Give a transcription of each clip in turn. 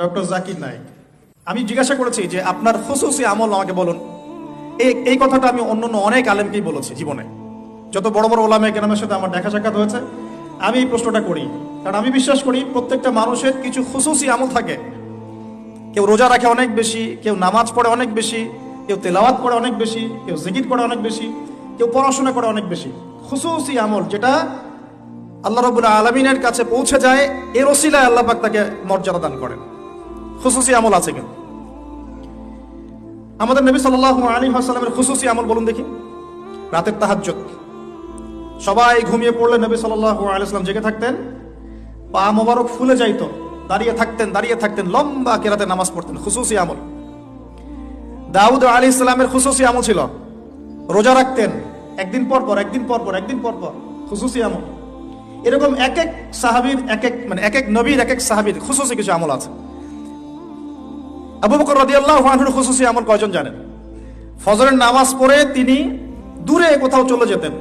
Doctor Zakir Naik আমি জিজ্ঞাসা করেছি যে আপনার খুশুসি আমল আমাকে বলুন। এই কথাটা আমি অন্য অন্য অনেক আলেমকেই বলেছি জীবনে। যত বড় বড় ওলামে কেনামের সাথে আমার দেখা সাক্ষাৎ হয়েছে, আমি এই প্রশ্নটা করি। কারণ আমি বিশ্বাস করি প্রত্যেকটা মানুষের কিছু খুশুসি আমল থাকে। কেউ রোজা রাখে অনেক বেশি, কেউ নামাজ পড়ে অনেক বেশি, কেউ তেলাওয়াত করে অনেক বেশি, কেউ জিকির করে অনেক বেশি, কেউ পড়াশোনা করে অনেক বেশি। খুশুসি আমল যেটা আল্লাহ রবুল্লা আলমিনের কাছে পৌঁছে যায়, এর ওসিলায় আল্লাহ পাক তাকে মর্যাদা দান করেন। খুশুসি আমল আছে কিন্তু। আমাদের নবী সাল্লাল্লাহু আলী হাসালামের খুশুসি আমল বলুন দেখি। রাতের তাহাজ্জুদ। সবাই ঘুমিয়ে পড়লে নবী সাল্লাল্লাহু আলাইহি সাল্লাম জেগে থাকতেন, পা মোবারক ফুলে যাইত, দাঁড়িয়ে থাকতেন দাঁড়িয়ে থাকতেন, লম্বা কেরাতে নামাজ পড়তেন খুশুসি আমল। দাউদ আলী ইসলামের খুশুসি আমল ছিল, রোজা রাখতেন, একদিন পর পর, একদিন পর পর, একদিন পর পর খুশুসি আমল। এরকম এক এক সাহাবীর এক এক মানে এক এক নবীর এক এক সাহাবীর খুশুসি কিছু আমল আছে। আবু বকর রাদিয়াল্লাহু আনহুর খুশুসি আমল কয়জন জানেন? ফজরের নামাজ পড়ে তিনি দূরে কোথাও চলে যেতেন।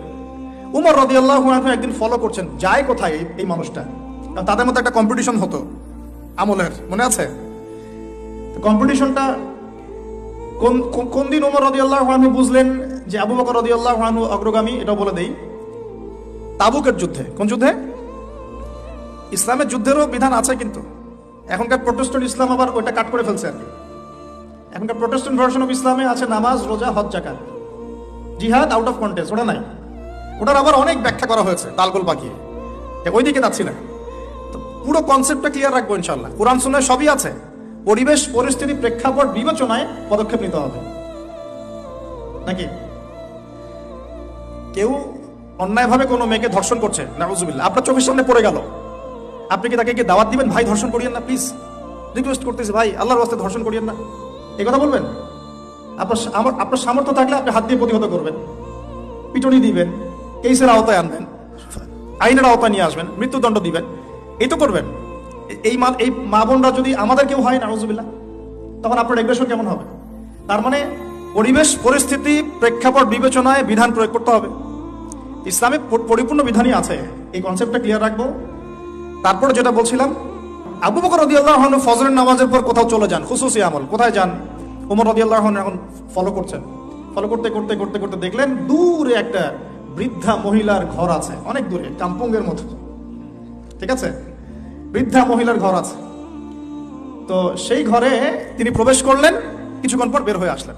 উমর রাদিয়াল্লাহু আনহু একদিন ফলো করছেন, যায় কোথায় এই- মানুষটা? তাদের মধ্যে একটা কম্পিটিশন হতো, আমলের, মনে আছে? কম্পিটিশনটা কোন, কোন- দিন উমর রাদিয়াল্লাহু আনহু বুঝলেন যে আবু বকর রাদিয়াল্লাহু আনহু অগ্রগামী, এটা বলে দেই। তাবুকের যুদ্ধে, কোন যুদ্ধে? ইসলামের যুদ্ধেরও বিধান আছে কিন্তু। এখনকার প্রোটেস্ট্যান্ট ইসলাম আবার ওইটা কাট করে ফেলছে আর কি। এখনকার প্রোটেস্ট্যান্ট ভার্সন অফ ইসলামে আছে নামাজ, রোজা, হজ জাকাত জিহাদ আউট অফ কন্টেস্ট ওটা নাই। ওটার আবার অনেক ব্যাখ্যা করা হয়েছে, তালগোল পাকিয়ে। ওই দিকে যাচ্ছি না। তো পুরো কনসেপ্টটা ক্লিয়ার রাখব ইনশাল্লাহ কোরআন শুনে সবই আছে। পরিবেশ, পরিস্থিতি, প্রেক্ষাপট, বিবেচনায় পদক্ষেপ নিতে হবে। নাকি? কেউ অন্যায়ভাবে কোনো মেয়েকে ধর্ষণ করছে, নাউজুবিল্লাহ। আপনার চোখের সামনে পড়ে গেল। আপনি কি তাকে কি দাওয়াত দিবেন? ভাই, ধর্ষণ করিয়েন না প্লিজ রিকোয়েস্ট করতেছি, ভাই, আল্লাহর রাস্তায় ধর্ষণ করিয়েন না। এই কথা বলবেন? আপনার আমার আপনার সামর্থ্য থাকলে আপনি হাত দিয়ে প্রতিহত করবেন। পিটনি দিবেন কেসের আওতায় আনবেন, আইনের আওতায় নিয়ে আসবেন, মৃত্যুদণ্ড দিবেন। এই তো করবেন। এই মা এই মা বোনরা যদি আমাদের কেউ হয়, নাউজুবিল্লাহ, তখন আপনার রেগুলেশন কেমন হবে? তার মানে পরিবেশ পরিস্থিতি প্রেক্ষাপট বিবেচনায় বিধান প্রয়োগ করতে হবে। ইসলামে পরিপূর্ণ বিধানই আছে। এই কনসেপ্টটা ক্লিয়ার রাখব। তারপরে যেটা বলছিলাম, আবু বকর রদিয়াল্লাহ ফজরের নামাজের পর কোথাও চলে যান খুশুসি আমল, কোথায় যান? উমর রদিয়াল্লাহ এখন ফলো করছেন। ফলো করতে করতে করতে করতে দেখলেন দূরে একটা বৃদ্ধা মহিলার ঘর আছে, অনেক দূরে, কাম্পঙ্গের মতো। ঠিক আছে? বৃদ্ধা মহিলার ঘর আছে। তো সেই ঘরে তিনি প্রবেশ করলেন, কিছুক্ষণ পর বের হয়ে আসলেন।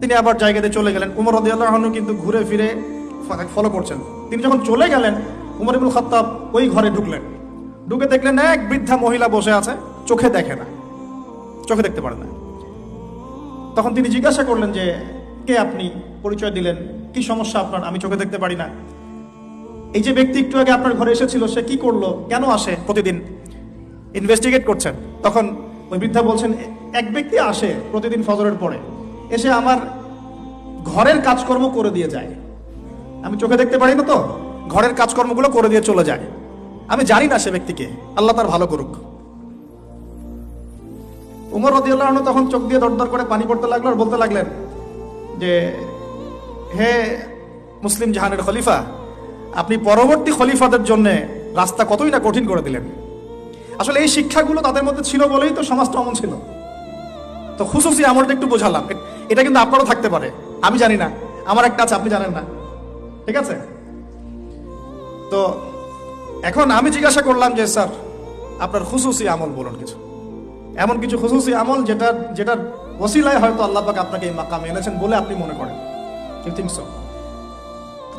তিনি আবার জায়গাতে চলে গেলেন। উমর রদিয়াল্লাহ কিন্তু ঘুরে ফিরে ফলো করছেন। তিনি যখন চলে গেলেন, উমর ইবুল খত্তাব ওই ঘরে ঢুকলেন। ঢুকে দেখলেন এক বৃদ্ধা মহিলা বসে আছে, চোখে দেখে না, চোখে দেখতে পারে না। তখন তিনি জিজ্ঞাসা করলেন যে, কে আপনি? পরিচয় দিলেন? কি সমস্যা আপনার? আমি চোখে দেখতে পারি না। এই যে ব্যক্তি একটু আগে আপনার ঘরে এসেছিল, সে কি করল? কেন আসে প্রতিদিন? ইনভেস্টিগেট করছেন। তখন ওই বৃদ্ধা বলছেন, এক ব্যক্তি আসে প্রতিদিন ফজরের পরে, এসে আমার ঘরের কাজকর্ম করে দিয়ে যায়। আমি চোখে দেখতে পারি না তো? ঘরের কাজকর্মগুলো করে দিয়ে চলে যায়। আমি জানি না সে ব্যক্তিকে। আল্লাহ তার ভালো করুক। উমর রদিউল্লাহ তখন চোখ দিয়ে দরদর করে পানি পড়তে লাগল আর বলতে লাগলেন যে, হে মুসলিম জাহানের খলিফা, আপনি পরবর্তী খলিফাদের জন্য রাস্তা কতই না কঠিন করে দিলেন? আসলে এই শিক্ষাগুলো তাদের মধ্যে ছিল বলেই তো সমাজটা অমন ছিল। তো খুশুসি আমলটা একটু বোঝালাম। এটা কিন্তু আপনারও থাকতে পারে। আমি জানি না। আমার একটা আছে, আপনি জানেন না। ঠিক আছে? তো এখন আমি জিজ্ঞাসা করলাম যে, স্যার, আপনার খুশুসি আমল বলুন কিছু। এমন কিছু খুশুসি আমল যেটা, যেটার ওসিলায় হয়তো আল্লাহ পাক আপনাকে এই মাকামে এনেছেন বলে আপনি মনে করেন। ইউ সো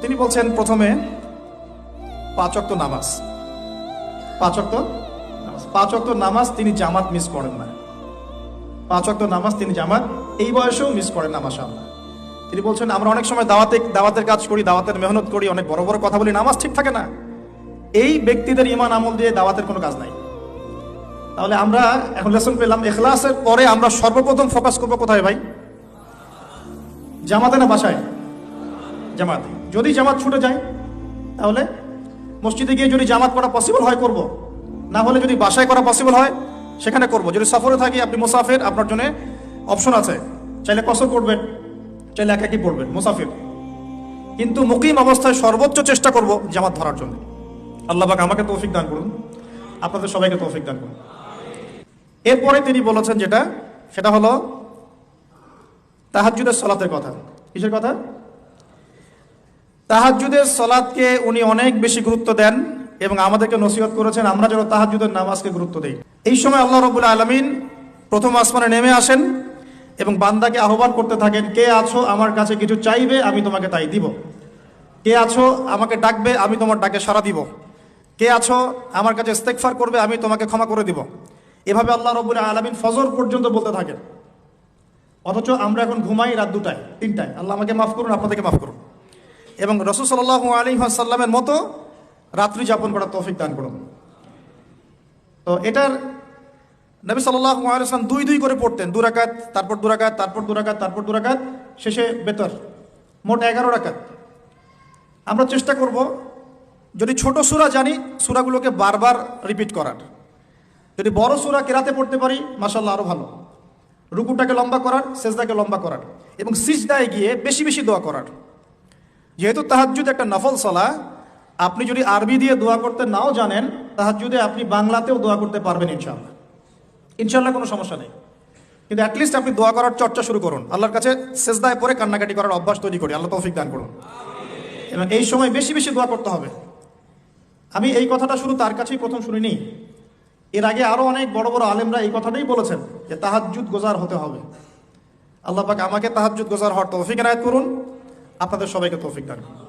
তিনি বলছেন, প্রথমে পাঁচ অক্ত নামাজ। পাঁচ অক্ত নামাজ। পাঁচ অক্ত নামাজ তিনি জামাত মিস করেন না। পাঁচ অক্ত নামাজ তিনি জামাত, এই বয়সেও মিস করেন না, মাশাআল্লাহ। তিনি বলছেন, আমরা অনেক সময় দাওয়াতে, দাওয়াতের কাজ করি, দাওয়াতের মেহনত করি, অনেক বড় বড় কথা বলি, নামাজ ঠিক থাকে না। এই ব্যক্তিদের ইমান আমল দিয়ে দাওয়াতের কোনো কাজ নাই। তাহলে আমরা এখন লেসন পেলাম, এখলাসের পরে আমরা সর্বপ্রথম ফোকাস করব কোথায় ভাই? জামাতে না বাসায়? জামাতে। যদি জামাত ছুটে যায়, তাহলে মসজিদে গিয়ে যদি জামাত করা পসিবল হয়, করব। না হলে যদি বাসায় করা পসিবল হয়, সেখানে করব। যদি সফরে থাকি, আপনি মুসাফির, আপনার জন্য অপশন আছে। চাইলে কসর করবেন, চাইলে একাকি পড়বেন, মুসাফির। কিন্তু মুকিম অবস্থায় সর্বোচ্চ চেষ্টা করব জামাত ধরার জন্য। আল্লাহ পাক আমাকে তৌফিক দান করুন। আপনাদের সবাইকে তৌফিক দান করুন। এরপরে তিনি বলেছেন যেটা, সেটা হলো তাহাজ্জুদের সলাতের কথা। কিসের কথা? তাহাজ্জুদের সলাদকে উনি অনেক বেশি গুরুত্ব দেন এবং আমাদেরকে নসিহত করেছেন, আমরা যেন তাহাজ্জুদের নামাজকে গুরুত্ব দিই। এই সময় আল্লাহ রবুল আলমিন প্রথম আসমানে নেমে আসেন এবং বান্দাকে আহ্বান করতে থাকেন, কে আছো আমার কাছে কিছু চাইবে, আমি তোমাকে তাই দিব। কে আছো আমাকে ডাকবে, আমি তোমার ডাকে সাড়া দিব। কে আছো? আমার কাছে ইস্তেকফার করবে, আমি তোমাকে ক্ষমা করে দিব। এভাবে আল্লাহ রবুল আলমিন ফজর পর্যন্ত বলতে থাকেন। অথচ আমরা এখন ঘুমাই রাত দুটায়, তিনটায়। আল্লাহ আমাকে মাফ করুন, আপনাদেরকে মাফ করুন। এবং রসুল সাল্লাহ আলী সাল্লামের মতো রাত্রি যাপন করার তৌফিক দান করুন। তো এটার নবী সাল্লাহ আলাইসলাম দুই দুই করে পড়তেন। দুরাকাত তারপর দুরাকাত তারপর দুরাকাত তারপর দুরাকাত শেষে বেতর। মোট এগারো রাকাত। আমরা চেষ্টা করব যদি ছোট সুরা জানি, সুরাগুলোকে বারবার রিপিট করার। যদি বড় সুরা কেরাতে পড়তে পারি মাসাল্লাহ আরও ভালো। রুকুটাকে লম্বা করার, সেজদাকে লম্বা করার এবং সিজদায় গিয়ে বেশি বেশি দোয়া করার। যেহেতু তাহাজ্জুদ একটা নফল সলা, আপনি যদি আরবি দিয়ে দোয়া করতে নাও জানেন, তাহাজ্জুদে আপনি বাংলাতেও দোয়া করতে পারবেন ইনশাল্লাহ ইনশাল্লাহ কোনো সমস্যা নেই। কিন্তু অ্যাটলিস্ট আপনি দোয়া করার চর্চা শুরু করুন। আল্লাহর কাছে সেজদায় পরে কান্নাকাটি করার অভ্যাস তৈরি করি। আল্লাহ তৌফিক দান করুন। এবং এই সময় বেশি বেশি দোয়া করতে হবে। আমি এই কথাটা শুধু তার কাছেই প্রথম শুনিনি। এর আগে আরও অনেক বড় বড় আলেমরা এই কথাটাই বলেছেন যে তাহাজুদ গোজার হতে হবে। আল্লাহ পাক আমাকে তাহাজুদ গোজার হওয়ার তৌফিক এনায়ত করুন। আপনাদের সবাইকে তৌফিক দান করুন।